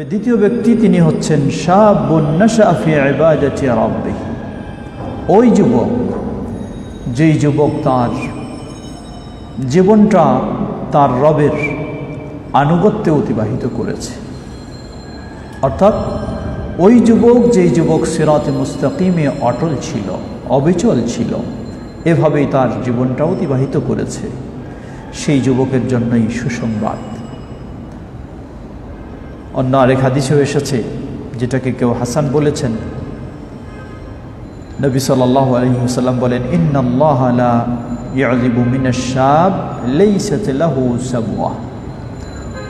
তবে দ্বিতীয় ব্যক্তি তিনি হচ্ছেন রব্বে। ওই যুবক, যেই যুবক তার জীবনটা তার রবের আনুগত্যে অতিবাহিত করেছে। অর্থাৎ ওই যুবক, যেই যুবক সিরাতে মুস্তাকিমে অটল ছিল, অবিচল ছিল, এভাবেই তার জীবনটা অতিবাহিত করেছে। সেই যুবকের জন্যই সুসংবাদ। অন্য আরেক হাদিসেও এসেছে, যেটাকে কেউ হাসান বলেছেন। নবী সাল্লাহ আলহিহাল্লাম বলেন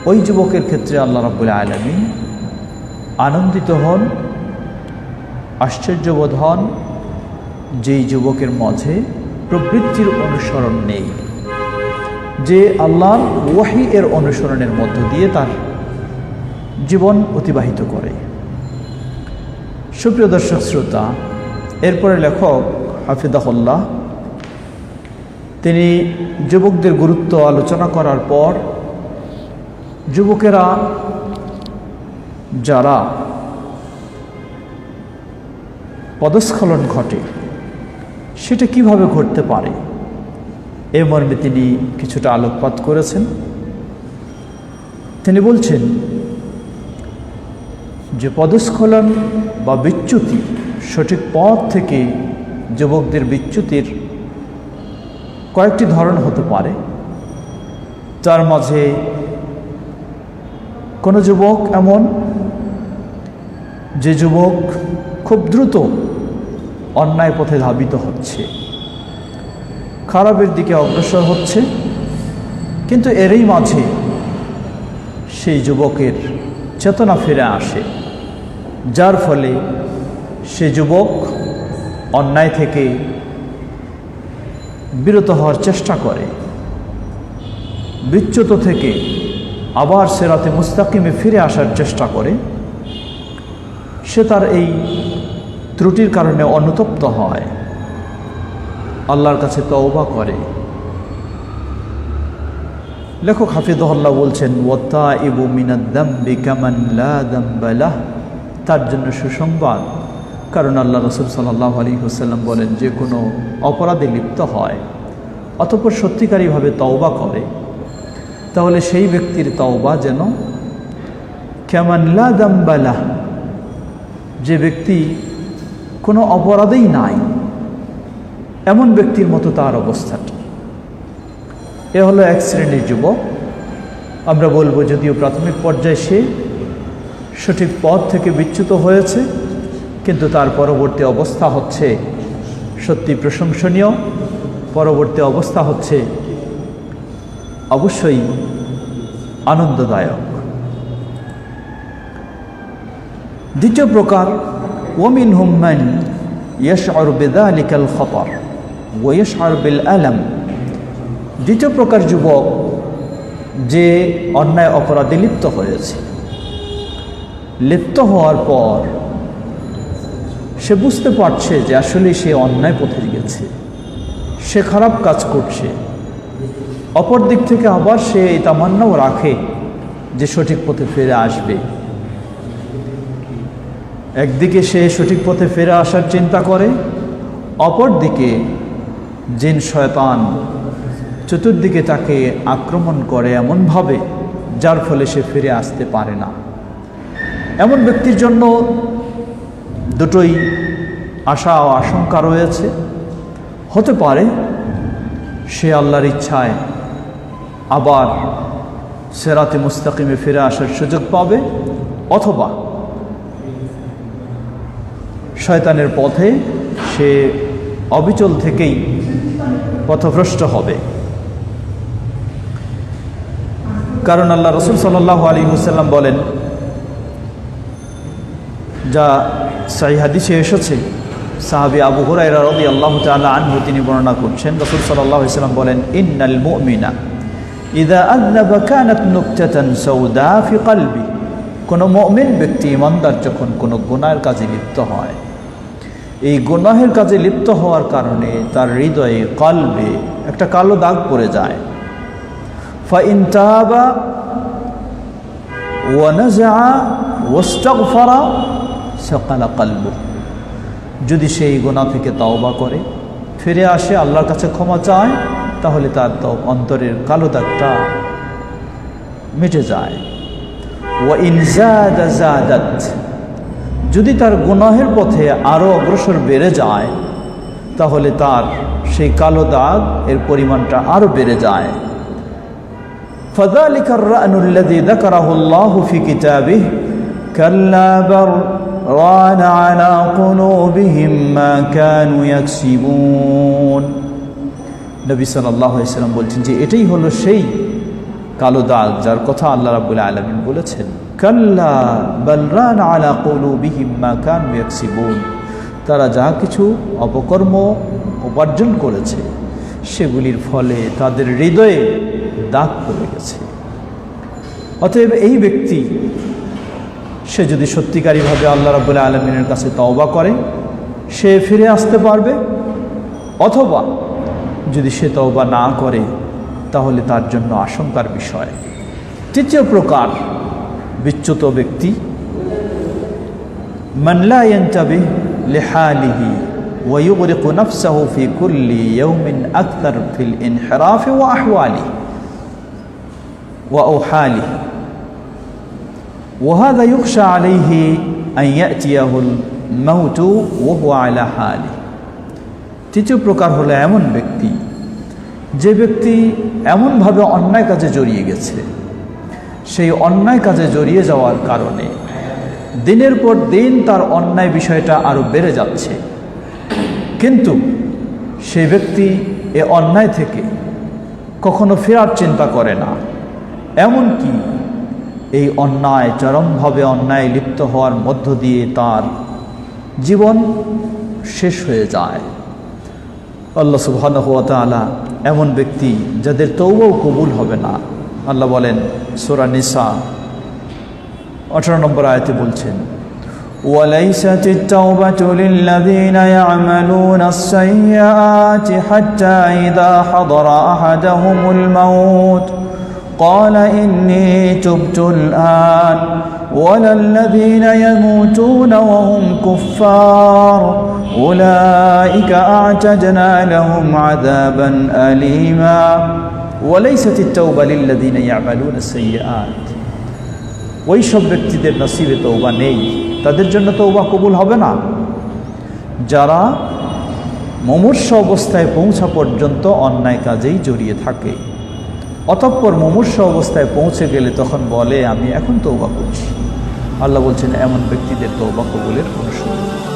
ওই যুবকের ক্ষেত্রে আল্লাহ রাব্বুল আলামিন আনন্দিত হন, আশ্চর্যবোধ হন, যেই যুবকের মাঝে প্রবৃত্তির অনুসরণ নেই, যে আল্লাহর ওয়াহি এর অনুসরণের মধ্য দিয়ে তার জীবন অতিবাহিত করে। সুপ্রিয় দর্শক শ্রোতা এরপরে লেখক হাফিদাহুল্লাহ তিনি যুবকদের গুরুত্ব আলোচনা করার পর যুবকেরা যারা পদস্খলন ঘটে, সেটা কীভাবে ঘটতে পারে? এ মর্মে তিনি কিছুটা আলোকপাত করেছেন। তিনি বলছেন যে পদস্খলন বা বিচ্যুতি সঠিক পথ থেকে যুবকদের বিচ্যুতির কয়েকটি ধরন হতে পারে। তার মাঝে কোনো যুবক এমন যে যুবক খুব দ্রুত অন্যায় পথে ধাবিত হচ্ছে, খারাপের দিকে অগ্রসর হচ্ছে, কিন্তু এরই মাঝে সেই যুবকের চেতনা ফিরে আসে। যার ফলে সে যুবক অন্যায় থেকে বিরত হওয়ার চেষ্টা করে। বিচ্যুত থেকে আবার সে সেরাতে মুস্তাকিমে ফিরে আসার চেষ্টা করে। সে তার এই ত্রুটির কারণে অনুতপ্ত হয়। আল্লাহর কাছে তওবা করে। লেখক হাফিদুল্লাহ বলছেন ওতা ইবু মিনাদ্দাম্বি কামান লা তার জন্য সুসংবাদ। কারণ আল্লাহ রসুল সাল্লাহ আলী হুসাল্লাম বলেন, যে কোনো অপরাধে লিপ্ত হয়, অতপর সত্যিকারীভাবে তওবা করে। তাহলে সেই ব্যক্তির তওবা যেন কেমন লা দাম্বালাহ যে ব্যক্তি কোনো অপরাধেই নাই, এমন ব্যক্তির মতো তার অবস্থাটা। এ হলো এক শ্রেণির যুবক। আমরা বলব, যদিও প্রাথমিক পর্যায়ে সে সঠিক পথ থেকে বিচ্যুত হয়েছে, কিন্তু তার পরবর্তী অবস্থা হচ্ছে সত্যি প্রশংসনীয়। পরবর্তী অবস্থা হচ্ছে অবশ্যই আনন্দদায়ক। দ্বিতীয় প্রকার ওমিন হুম্যান ইয়শ আরবেদা আলিকাল ওয়েস ওয়েশ আরবিল আলম দ্বিতীয় প্রকার যুবক যে অন্যায় অপরাধে লিপ্ত হয়েছে। লিপ্ত হওয়ার পর সে বুঝতে পারছে যে আসলে সে অন্যায় পথে গেছে। সে খারাপ কাজ করছে। অপর দিক থেকে আবার সে এই তামান্নাও রাখে যে সঠিক পথে ফিরে আসবে। একদিকে সে সঠিক পথে ফিরে আসার চিন্তা করে, অপর দিকে জিন শয়তান চতুর্দিকে তাকে আক্রমণ করে এমনভাবে, যার ফলে সে ফিরে আসতে পারে না। এমন ব্যক্তির জন্য দুটোই আশা ও আশঙ্কা রয়েছে। হতে পারে সে আল্লাহর ইচ্ছায় আবার সেরাতে মুস্তাকিমে ফিরে আসার সুযোগ পাবে অথবা শয়তানের পথে সে অবিচল থেকেই পথভ্রষ্ট হবে। কারণ আল্লাহ রসুল সাল্লাহ আলী হুসাল্লাম বলেন যা সাই হাদিসে এসেছে। সাহাবি আবু হুরাইরা রদি আল্লাহ তাল্লাহ আনহু তিনি বর্ণনা করছেন। রসুল সাল্লাহ ইসলাম বলেন, ইন্নাল মুমিনা ইদা আদনাবা কানাত নুকতাতান সৌদা ফি কলবি। কোনো মমিন ব্যক্তি ইমানদার যখন কোনো গুনাহের কাজে লিপ্ত হয়, এই গুনাহের কাজে লিপ্ত হওয়ার কারণে তার হৃদয়ে কলবে একটা কালো দাগ পড়ে যায়। ফাইনতাবা ওয়ানাজা ওয়াস্তাগফারা সকালা কালবু যদি সেই গোনা থেকে তওবা করে ফিরে আসে আল্লাহর কাছে ক্ষমা চায় তাহলে তার তো অন্তরের কালো দাগটা মিটে যায় ওয়া ইনজাদ জাদাত যদি তার গুনাহের পথে আরও অগ্রসর বেড়ে যায় তাহলে তার সেই কালো দাগ এর পরিমাণটা আরও বেড়ে যায় فذلك الرأن الذي ذكره الله في كتابه كلا بل ران على قلوبهم ما كانوا يكسبون নবী সাল্লাহ ইসলাম বলছেন যে এটাই হলো সেই কালো দাগ যার কথা আল্লাহ রাবুল আলমিন বলেছেন কাল্লা বলরান আলা কৌলু বিহিম্মা কান ইয়াকসিবুন তারা যা কিছু অপকর্ম উপার্জন করেছে সেগুলির ফলে তাদের হৃদয়ে দাগ পড়ে গেছে অতএব এই ব্যক্তি সে যদি সত্যিকারীভাবে আল্লাহ রাবুল্লাহ আলমিনের কাছে তওবা করে সে ফিরে আসতে পারবে অথবা যদি সে তওবা না করে তাহলে তার জন্য আশঙ্কার বিষয় তৃতীয় প্রকার বিচ্যুত ব্যক্তি মানলা ينتبه لحاله ويغرق نفسه في كل يوم أكثر في الانحراف وأحواله وأوحاله ওয়াহাদা ইউকশা আলিহি আইয়াতিয়াহুল মাউতু ওহু আলা হালি তৃতীয় প্রকার হলো এমন ব্যক্তি, যে ব্যক্তি এমনভাবে অন্যায় কাজে জড়িয়ে গেছে। সেই অন্যায় কাজে জড়িয়ে যাওয়ার কারণে দিনের পর দিন তার অন্যায় বিষয়টা আরও বেড়ে যাচ্ছে। কিন্তু সে ব্যক্তি এ অন্যায় থেকে কখনো ফেরার চিন্তা করে না। এমন কি এই অন্যায় চরমভাবে অন্যায় লিপ্ত হওয়ার মধ্য দিয়ে তার জীবন শেষ হয়ে যায় আল্লাহ সুবহান তাআলা এমন ব্যক্তি যাদের তৌবাও কবুল হবে না আল্লাহ বলেন সোরা নিসা আঠারো নম্বর আয়তে বলছেন وليست التوبة للذين يعملون السيئات حتى إذا حضر أحدهم الموت قال إني تبت الآن ولا الذين يموتون وهم كفار أولئك أعتدنا لهم عذابا أليما وليست التوبة للذين يعملون السيئات ওই সব ব্যক্তিদের নসিবে তৌবা নেই তাদের জন্য তৌবা কবুল হবে না যারা মমূর্ষ অবস্থায় পৌঁছা পর্যন্ত অন্যায় কাজেই জড়িয়ে থাকে অতঃপর মুমূর্ষ অবস্থায় পৌঁছে গেলে তখন বলে, আমি এখন তৌবা করছি আল্লাহ বলছেন, এমন ব্যক্তিদের তৌবা কবুলের কোনো সুযোগ।